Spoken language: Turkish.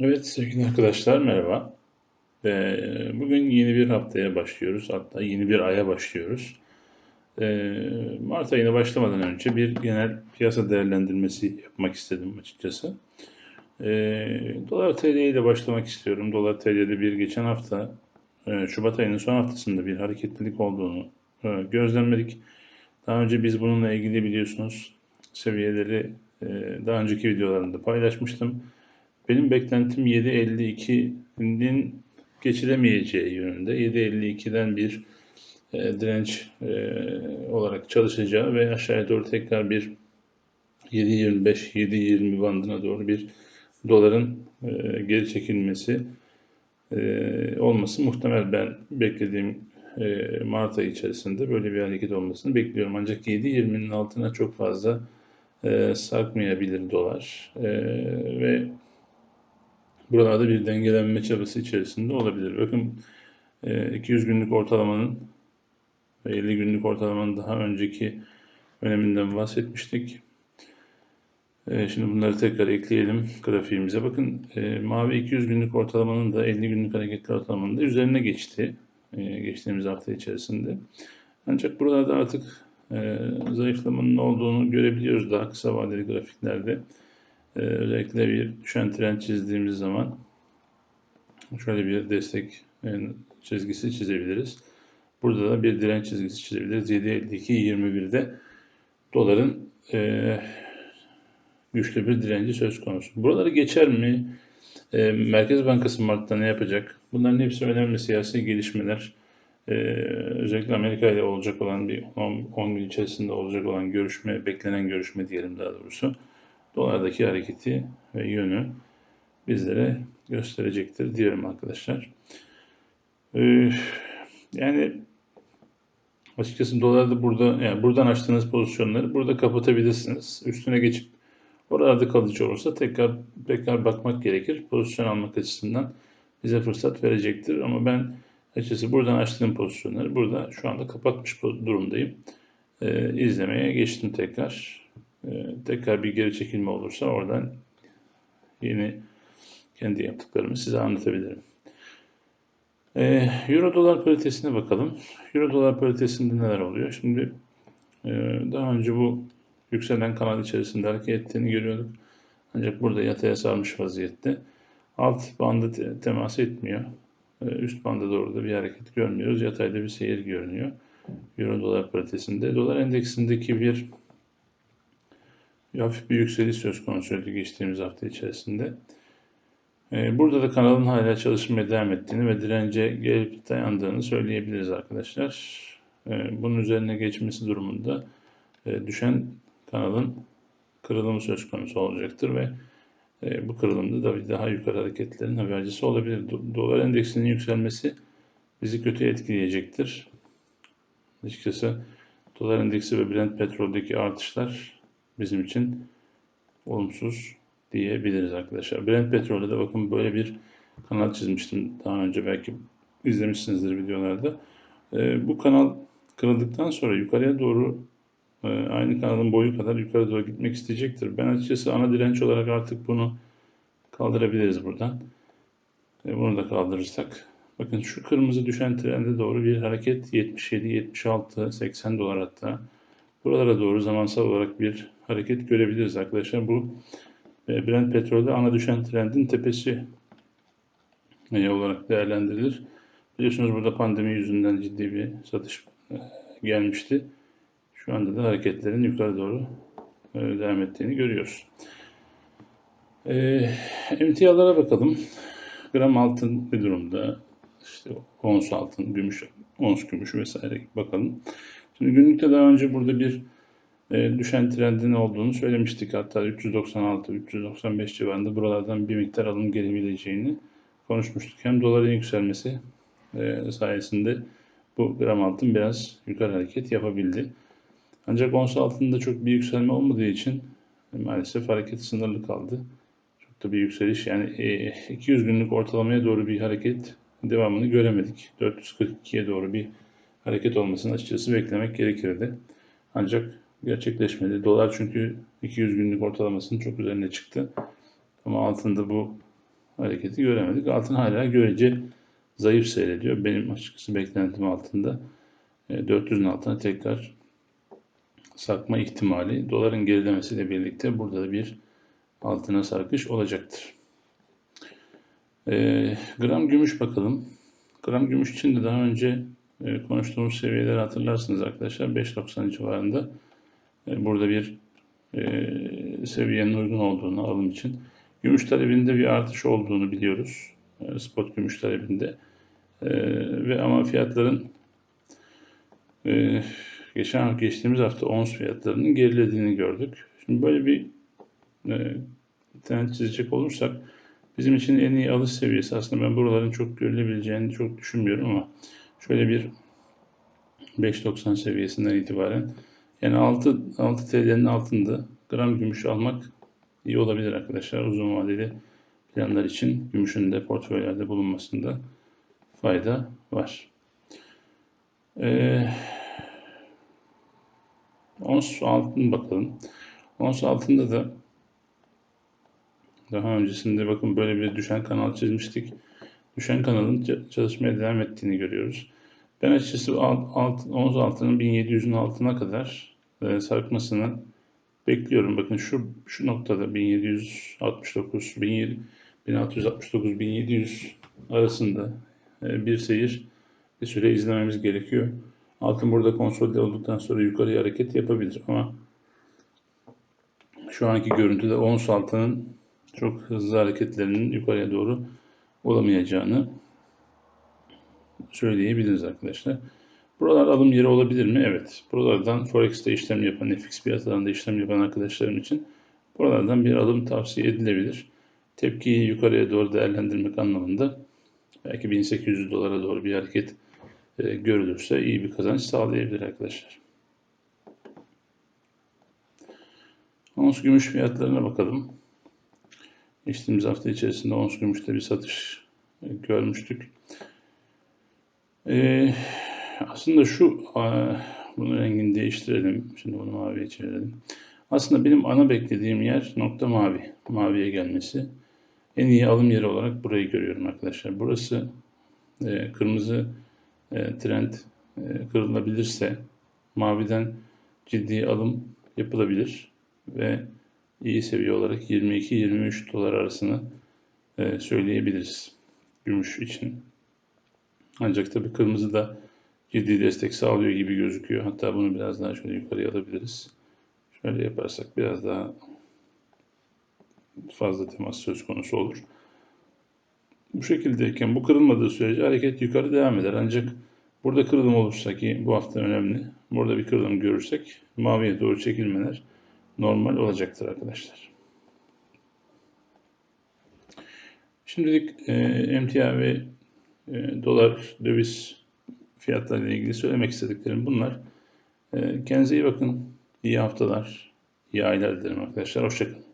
Evet sevgili arkadaşlar merhaba. Ee, bugün yeni bir haftaya başlıyoruz. Hatta yeni bir aya başlıyoruz. Ee, Mart ayına başlamadan önce bir genel piyasa değerlendirmesi yapmak istedim açıkçası. Ee, Dolar TL ile başlamak istiyorum. Dolar TL'de bir geçen hafta e, Şubat ayının son haftasında bir hareketlilik olduğunu e, gözlemledik. Daha önce biz bununla ilgili biliyorsunuz seviyeleri e, daha önceki videolarımda paylaşmıştım. Benim beklentim 7.52'nin geçilemeyeceği yönünde. 7.52'den bir e, direnç e, olarak çalışacağı ve aşağıya doğru tekrar bir 7.25-7.20 bandına doğru bir doların e, geri çekilmesi e, olması muhtemel. Ben beklediğim e, Mart ayı içerisinde böyle bir hareket olmasını bekliyorum. Ancak 7.20'nin altına çok fazla e, sarkmayabilir dolar. E, ve buralarda bir dengelenme çabası içerisinde olabilir. Bakın 200 e, günlük ortalamanın ve 50 günlük ortalamanın daha önceki öneminden bahsetmiştik. E, şimdi bunları tekrar ekleyelim grafiğimize. Bakın e, mavi 200 günlük ortalamanın da 50 günlük hareketli ortalamanın da üzerine geçti. Geçtiğimiz hafta içerisinde. Ancak buralarda artık zayıflamanın olduğunu görebiliyoruz daha kısa vadeli grafiklerde. Ee, özellikle bir düşen trend çizdiğimiz zaman şöyle bir destek çizgisi çizebiliriz. Burada da bir direnç çizgisi çizebiliriz. 7.52-21'de doların e, güçlü bir direnci söz konusu. Buraları geçer mi? E, Merkez Bankası Mart'ta ne yapacak? Bunların hepsi önemli siyasi gelişmeler. E, özellikle Amerika ile olacak olan bir 10 gün içerisinde olacak olan görüşme, beklenen görüşme diyelim daha doğrusu dolardaki hareketi ve yönü bizlere gösterecektir diyorum arkadaşlar. Yani açıkçası dolarda burada yani buradan açtığınız pozisyonları burada kapatabilirsiniz. Üstüne geçip orada kalıcı olursa tekrar tekrar bakmak gerekir. Pozisyon almak açısından bize fırsat verecektir. Ama ben açıkçası buradan açtığım pozisyonları burada şu anda kapatmış durumdayım. Ee, izlemeye geçtim tekrar. Ee, tekrar bir geri çekilme olursa oradan yeni kendi yaptıklarımı size anlatabilirim. Ee, Euro dolar paritesine bakalım. Euro dolar paritesinde neler oluyor? Şimdi e, daha önce bu yükselen kanal içerisinde hareket ettiğini görüyorduk. Ancak burada yataya sarmış vaziyette. Alt bandı temas etmiyor. Ee, üst banda doğru da bir hareket görmüyoruz. Yatayda bir seyir görünüyor. Euro dolar paritesinde. Dolar endeksindeki bir hafif bir yükseliş söz konusuydu geçtiğimiz hafta içerisinde. Ee, burada da kanalın hala çalışmaya devam ettiğini ve dirence gelip dayandığını söyleyebiliriz arkadaşlar. Ee, bunun üzerine geçmesi durumunda e, düşen kanalın kırılımı söz konusu olacaktır ve e, bu kırılımda da bir daha yukarı hareketlerin habercisi olabilir. Dolar endeksinin yükselmesi bizi kötü etkileyecektir. Açıkçası dolar endeksi ve Brent petroldeki artışlar bizim için olumsuz diyebiliriz arkadaşlar. Brent petrolde de bakın böyle bir kanal çizmiştim daha önce belki izlemişsinizdir videolarda. E, bu kanal kırıldıktan sonra yukarıya doğru e, aynı kanalın boyu kadar yukarı doğru gitmek isteyecektir. Ben açıkçası ana direnç olarak artık bunu kaldırabiliriz buradan. E, bunu da kaldırırsak. Bakın şu kırmızı düşen trende doğru bir hareket 77, 76, 80 dolar hatta. Buralara doğru zamansal olarak bir hareket görebiliriz arkadaşlar. Bu e, Brent petrolde ana düşen trendin tepesi e, olarak değerlendirilir. Biliyorsunuz burada pandemi yüzünden ciddi bir satış e, gelmişti. Şu anda da hareketlerin yukarı doğru devam ettiğini görüyoruz. Emtialara bakalım. Gram altın bir durumda. İşte ons altın, gümüş, ons gümüş vesaire bakalım. Şimdi günlükte daha önce burada bir e, düşen trendin olduğunu söylemiştik. Hatta 396-395 civarında buralardan bir miktar alım gelebileceğini konuşmuştuk. Hem doların yükselmesi e, sayesinde bu gram altın biraz yukarı hareket yapabildi. Ancak ons altında çok bir yükselme olmadığı için maalesef hareket sınırlı kaldı. Çok da bir yükseliş yani e, 200 günlük ortalamaya doğru bir hareket devamını göremedik. 442'ye doğru bir hareket olmasını açıkçası beklemek gerekirdi. Ancak gerçekleşmedi. Dolar çünkü 200 günlük ortalamasının çok üzerine çıktı. Ama altında bu hareketi göremedik. Altın hala görece zayıf seyrediyor. Benim açıkçası beklentim altında 400'ün e, altına tekrar sarkma ihtimali doların gerilemesiyle birlikte burada da bir altına sarkış olacaktır. E, gram gümüş bakalım. Gram gümüş için de daha önce e, konuştuğumuz seviyeleri hatırlarsınız arkadaşlar. 5.90 civarında burada bir e, seviyenin uygun olduğunu alım için. Gümüş talebinde bir artış olduğunu biliyoruz. E, spot gümüş talebinde. E, ve ama fiyatların e, geçen geçtiğimiz hafta ons fiyatlarının gerilediğini gördük. Şimdi böyle bir e, trend çizecek olursak bizim için en iyi alış seviyesi aslında ben buraların çok görülebileceğini çok düşünmüyorum ama şöyle bir 5.90 seviyesinden itibaren yani 6, 6 TL'nin altında gram gümüş almak iyi olabilir arkadaşlar. Uzun vadeli planlar için gümüşün de portföylerde bulunmasında fayda var. Ee, ons altın bakalım. Ons altında da daha öncesinde bakın böyle bir düşen kanal çizmiştik. Düşen kanalın çalışmaya devam ettiğini görüyoruz. Ben açıkçası ons altının 1700'ün altına kadar e, sarkmasını bekliyorum. Bakın şu şu noktada 1769 1669 1700 arasında e, bir seyir bir süre izlememiz gerekiyor. Altın burada konsolide olduktan sonra yukarıya hareket yapabilir ama şu anki görüntüde ons altının çok hızlı hareketlerinin yukarıya doğru olamayacağını söyleyebiliriz arkadaşlar. Buralar alım yeri olabilir mi? Evet. Buralardan Forex'te işlem yapan, FX piyasalarında işlem yapan arkadaşlarım için buralardan bir alım tavsiye edilebilir. Tepkiyi yukarıya doğru değerlendirmek anlamında belki 1800 dolara doğru bir hareket e, görülürse iyi bir kazanç sağlayabilir arkadaşlar. Ons gümüş fiyatlarına bakalım. Geçtiğimiz hafta içerisinde ons gümüşte bir satış e, görmüştük. Ee, aslında şu, bunun rengini değiştirelim. Şimdi bunu maviye çevirelim. Aslında benim ana beklediğim yer nokta mavi. Maviye gelmesi. En iyi alım yeri olarak burayı görüyorum arkadaşlar. Burası e, kırmızı e, trend e, kırılabilirse maviden ciddi alım yapılabilir ve iyi seviye olarak 22-23 dolar arasını e, söyleyebiliriz gümüş için. Ancak tabi kırmızı da ciddi destek sağlıyor gibi gözüküyor. Hatta bunu biraz daha şöyle yukarıya alabiliriz. Şöyle yaparsak biraz daha fazla temas söz konusu olur. Bu şekildeyken bu kırılmadığı sürece hareket yukarı devam eder. Ancak burada kırılım olursa ki bu hafta önemli. Burada bir kırılım görürsek maviye doğru çekilmeler normal olacaktır arkadaşlar. Şimdilik e, emtia ve e, dolar, döviz fiyatlarıyla ilgili söylemek istediklerim bunlar. E, kendinize iyi bakın. İyi haftalar, iyi aylar dilerim arkadaşlar. Hoşçakalın.